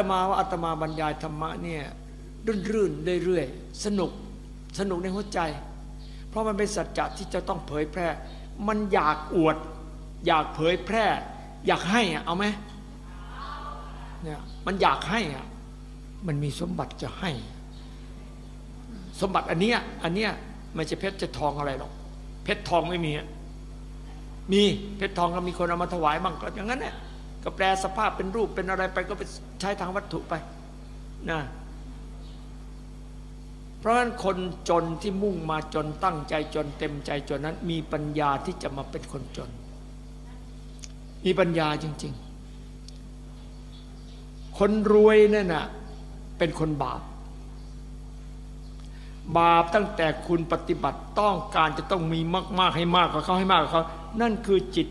อาตมาว่าอาตมาบรรยายธรรมะเนี่ยรื่นรื่นเรื่อยๆสนุกสนุกในหัวใจ เพราะมันเป็นสัจจะที่จะต้องเผยแพร่ มันอยากอวด อยากเผยแพร่ อยากให้อะเอาไหมเนี่ยมันอยากให้อะมันมีสมบัติจะให้ สมบัติอันเนี้ยอันเนี้ยไม่ใช่เพชรจะทองอะไรหรอก เพชรทองไม่มีมีเพชรทองก็มีคนเอามาถวายบ้างก็อย่างนั้นแหละ ก็แปลสภาพเป็นรูปเป็นอะไรไปก็ไปใช้ทางวัตถุไปนะเพราะฉะนั้นคนจนที่มุ่งมาจนตั้งใจจนเต็มใจจนนั้น มีปัญญาที่จะมาเป็นคนจน มีปัญญาจริง ๆ คนรวยนั่นน่ะเป็นคนบาป บาปตั้งแต่คุณปฏิบัติต้องการจะต้องมีมาก ๆ ให้มากกว่าเขาให้มากกว่าเขานั่นคือจิต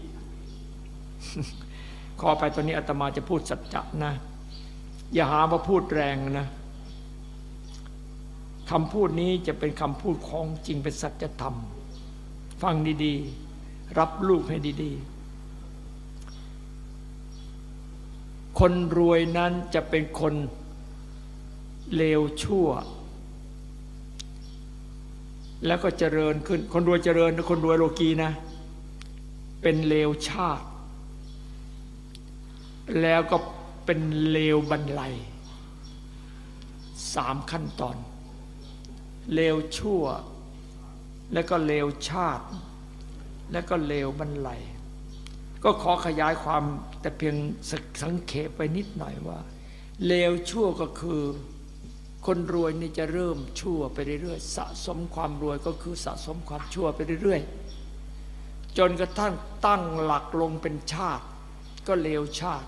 ขอไปตอนนี้อาตมาจะพูดสัจจะนะ อย่าหาว่าพูดแรงนะคำพูดนี้จะเป็นคำพูดของจริงเป็นสัจธรรม ฟังดีๆ รับลูกให้ดีๆ คนรวยนั้นจะเป็นคนเลวชั่ว แล้วก็เจริญขึ้น คนรวยเจริญคนรวยโลกีนะ เป็นเลวชาติ แล้วก็เป็นเลวบรรลัยสามขั้นตอน เลวชั่ว แล้วก็เลวชาติ แล้วก็เลวบรรลัยก็ขอขยายความแต่เพียงสังเขปไปนิดหน่อยว่า เลวชั่วก็คือ คนรวยนี่จะเริ่มชั่วไปเรื่อยๆสะสมความรวยก็คือสะสมความชั่วไปเรื่อยๆจนกระทั่งตั้งหลักลงเป็นชาติ ก็เลวชาติ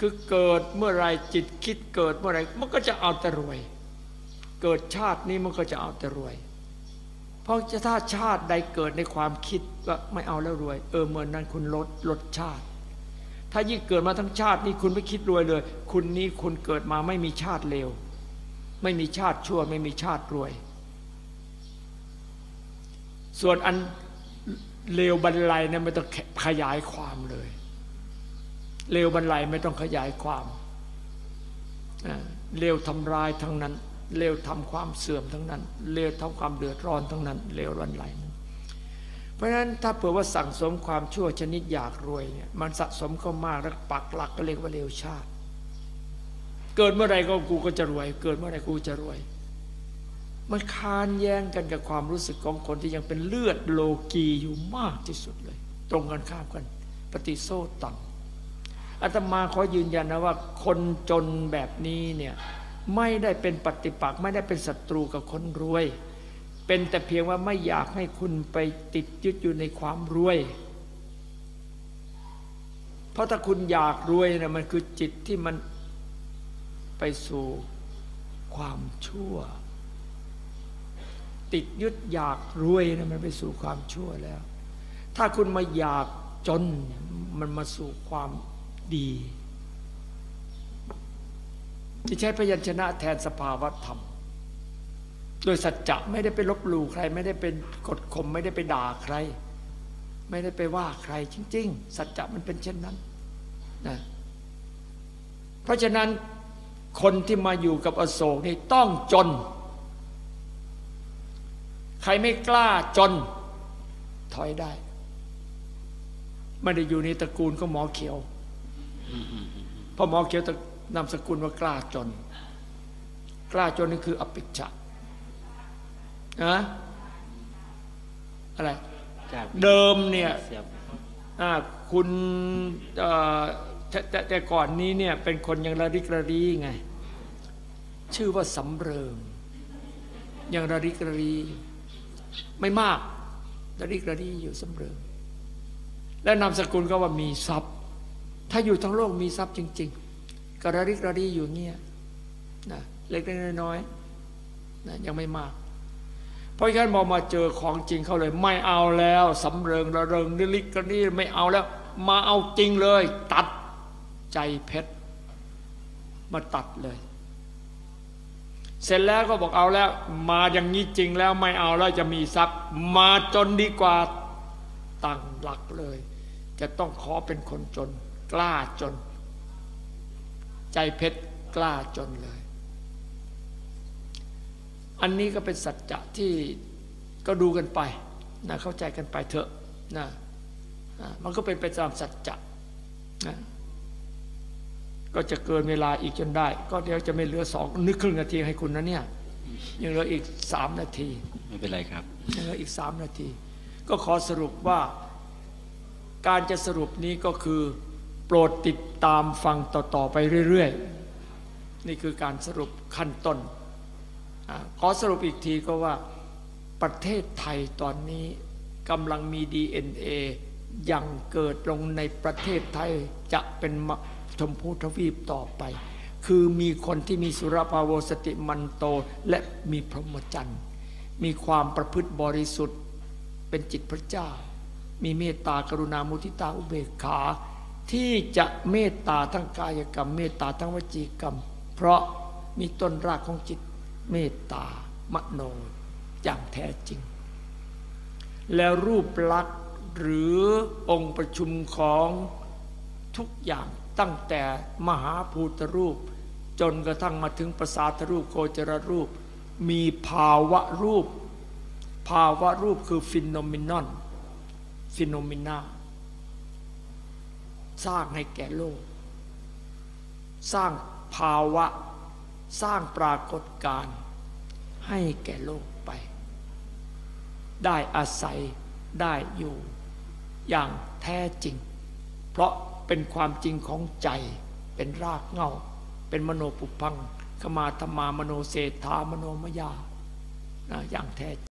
คือเกิดเมื่อไรจิตคิดเกิดเมื่อไรมันก็จะเอาแต่รวย เกิดชาตินี้มันก็จะเอาแต่รวย เพราะจะถ้าชาติใดเกิดในความคิดว่าไม่เอาแล้วรวย เออเมื่อนนั้นคุณลดลดชาติ ถ้ายิ่งเกิดมาทั้งชาตินี้คุณไม่คิดรวยเลย คุณนี้คุณเกิดมาไม่มีชาติเลวไม่มีชาติชั่วไม่มีชาติรวย ส่วนอันเลวบรรลัยนั้นไม่ต้องขยายความเลย เลวบรรลัยไม่ต้องขยายความเลวทำลายทั้งนั้นเลวทำความเสื่อมทั้งนั้นเลวทำความเดือดร้อนทั้งนั้นเลวบรรลัยเพราะฉะนั้นถ้าเผื่อว่าสั่งสมความชั่วชนิดอยากรวยเนี่ยมันสะสมเข้ามากแล้วปักหลักก็เรียกว่าเลวชาติ เกิดเมื่อไรก็กูก็จะรวย เกิดเมื่อไรกูจะรวยมันคานแย้งกันกับความรู้สึกของคนที่ยังเป็นเลือดโลกีอยู่มากที่สุดเลย ตรงกันข้ามกัน ปฏิโซตัง อาตมาขอยืนยันนะว่าคนจนแบบนี้เนี่ยไม่ได้เป็นปฏิปักษ์ไม่ได้เป็นศัตรูกับคนรวย เป็นแต่เพียงว่าไม่อยากให้คุณไปติดยึดอยู่ในความรวย เพราะถ้าคุณอยากรวยนะมันคือจิตที่มันไปสู่ความชั่ว ติดยึดอยากรวยนะมันไปสู่ความชั่วแล้ว ถ้าคุณมาอยากจนมันมาสู่ความ ดีที่ใช้พยัญชนะแทนสภาวธรรม โดยสัจจะไม่ได้ไปลบหลู่ใคร ไม่ได้เป็นกดข่มไม่ได้ไปด่าใคร ไม่ได้ไปว่าใครจริง ๆ สัจจะมันเป็นเช่นนั้นนะเพราะฉะนั้นคนที่มาอยู่กับอโศกนี่ต้องจน ใครไม่กล้าจน ถอยได้ ไม่ได้อยู่ในตระกูลก็หมอเขียว พอหมอเขียวนามสกุลว่ากล้าจน กล้าจนนี่คืออภิชะนะอะไร เดิมเนี่ยคุณแต่แต่ก่อนนี้เนี่ยเป็นคนยังระริกระรีไง ชื่อว่าสำเริงยังระริกระรี ไม่มากระริกระรีอยู่สำเริง และนามสกุลก็ว่ามีทรัพย์ ถ้าอยู่ทั้งโลกมีทรัพย์จริง ๆกระริกระรีอยู่เงี้ยนะเล็กๆน้อยๆนะยังไม่มาก เพราะฉะนั้นมอมาเจอของจริงเขาเลย ไม่เอาแล้วสำเริงระเริงนิลิกระรีไม่เอาแล้ว มาเอาจริงเลย ตัดใจเพชรมาตัดเลย เสร็จแล้วก็บอกเอาแล้ว มาอย่างนี้จริงแล้วไม่เอาแล้วจะมีทรัพย์ มาจนดีกว่าตั้งหลักเลย จะต้องขอเป็นคนจน กล้าจน ใจเพชรกล้าจนเลย อันนี้ก็เป็นสัจจะที่ก็ดูกันไปนะเข้าใจกันไปเถอะนะอะมันก็เป็นไปตามสัจจะนะก็จะเกินเวลาอีกจนได้ ก็เดี๋ยวจะไม่เหลือสองนึกครึ่งนาทีให้คุณนะเนี่ยยังเหลืออีกสามนาที ไม่เป็นไรครับยังเหลืออีกสามนาที ก็ขอสรุปว่าการจะสรุปนี้ก็คือ โปรดติดตามฟังต่อ ๆ ไปเรื่อย ๆ นี่คือการสรุปขั้นต้นอขอสรุปอีกทีก็ว่าประเทศไทยตอนนี้กำลังมี DNA ยังเกิดลงในประเทศไทยจะเป็นชมพูทวีปต่อไป คือมีคนที่มีสุรภาโวสติมันโตและมีพรหมจรรย์ มีความประพฤติบริสุทธิ์เป็นจิตพระเจ้า มีเมตตากรุณามุทิตาอุเบกขา ที่จะเมตตาทั้งกายกรรม เมตตาทั้งวจีกรรม เพราะมีต้นรากของจิตเมตตามโนอย่างแท้จริง แล้วรูปลักษณ์หรือองค์ประชุมของทุกอย่างตั้งแต่มหาภูตรูป จนกระทั่งมาถึงประสาทรูปโคจรรูป มีภาวะรูป ภาวะรูปคือฟิโนมินอน ฟิโนมินา สร้างให้แก่โลก สร้างภาวะ สร้างปรากฏการณ์ให้แก่โลกไป ได้อาศัยได้อยู่อย่างแท้จริง เพราะเป็นความจริงของใจเป็นรากเงาเป็นมโนปุพังขมาธรรมามโนเศรษฐามโนมยาอย่างแท้